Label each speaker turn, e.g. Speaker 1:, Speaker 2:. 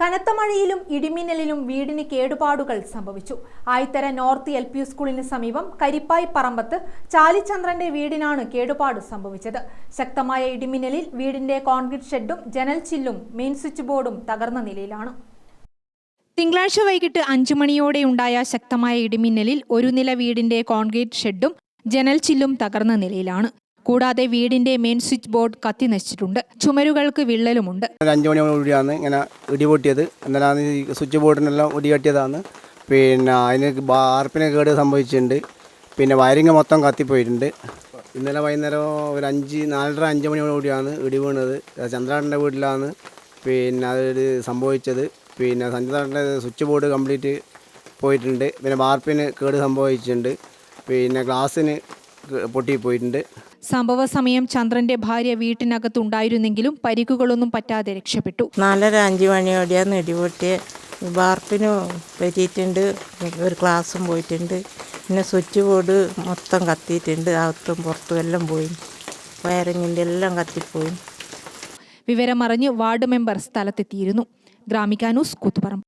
Speaker 1: കനത്ത മഴയിലും ഇടിമിന്നലിലും വീടിന് കേടുപാടുകൾ സംഭവിച്ചു. ആയിത്തര നോർത്ത് എൽ പി സ്കൂളിന് സമീപം കരിപ്പായി പറമ്പത്ത് ചാലിചന്ദ്രന്റെ വീടിനാണ് കേടുപാട് സംഭവിച്ചത്. ശക്തമായ ഇടിമിന്നലിൽ വീടിന്റെ കോൺക്രീറ്റ് ഷെഡും ജനൽ ചില്ലും മെയിൻ സ്വിച്ച് ബോർഡും തകർന്ന നിലയിലാണ്. തിങ്കളാഴ്ച വൈകിട്ട് അഞ്ചു മണിയോടെയുണ്ടായ ശക്തമായ ഇടിമിന്നലിൽ ഒരു നില വീടിന്റെ കോൺക്രീറ്റ് ഷെഡും ജനൽ ചില്ലും തകർന്ന നിലയിലാണ്. കൂടാതെ വീടിന്റെ മെയിൻ സ്വിച്ച് ബോർഡ് കത്തി നശിച്ചിട്ടുണ്ട്. ചുമരുകൾക്ക് വിള്ളലുമുണ്ട്.
Speaker 2: അഞ്ചുമണിയോടുകൂടിയാണ് അഞ്ച് മണിയോടുകൂടിയാണ് ഇങ്ങനെ ഇടിപൊട്ടിയത്. എന്നാലാണ് ഈ സ്വിച്ച് ബോർഡിനെല്ലാം ഇടി കട്ടിയതാണ് പിന്നെ അതിന് ബാർപ്പിന് കേട് സംഭവിച്ചിട്ടുണ്ട്. പിന്നെ വയറിങ് മൊത്തം കത്തിപ്പോയിട്ടുണ്ട്. ഇന്നലെ വൈകുന്നേരം ഒരു അഞ്ച് നാലര അഞ്ച് മണിയോടുകൂടിയാണ് ഇടി വീണത്. ചന്ദ്രാടന്റെ വീട്ടിലാണ് പിന്നെ അത് സംഭവിച്ചത്. പിന്നെ ചന്ദ്രാടന്റെ സ്വിച്ച് ബോർഡ് കംപ്ലീറ്റ് പോയിട്ടുണ്ട്. പിന്നെ വാർപ്പിന് കേട് സംഭവിച്ചിട്ടുണ്ട്. പിന്നെ ഗ്ലാസ്സിന് പൊട്ടിപ്പോയിട്ടുണ്ട്.
Speaker 1: സംഭവ സമയം ചന്ദ്രന്റെ ഭാര്യ വീട്ടിനകത്തുണ്ടായിരുന്നെങ്കിലും പരിക്കുകളൊന്നും പറ്റാതെ രക്ഷപ്പെട്ടു.
Speaker 3: നാലര അഞ്ച് മണിയോടെയാണ് ഇടിപൊട്ടിയ വാർപ്പിന് പറ്റിയിട്ടുണ്ട്. ഒരു ക്ലാസ്സും പോയിട്ടുണ്ട്. പിന്നെ സ്വിച്ച് ബോർഡ് മൊത്തം കത്തിയിട്ടുണ്ട്. അകത്തും പുറത്തും എല്ലാം പോയി. വയറിങ്ങിന്റെ എല്ലാം കത്തിപ്പോയി.
Speaker 1: വിവരമറിഞ്ഞ് വാർഡ് മെമ്പർ സ്ഥലത്തെത്തിയിരുന്നു. ഗ്രാമിക ന്യൂസ് കൂത്തുപറമ്പ്.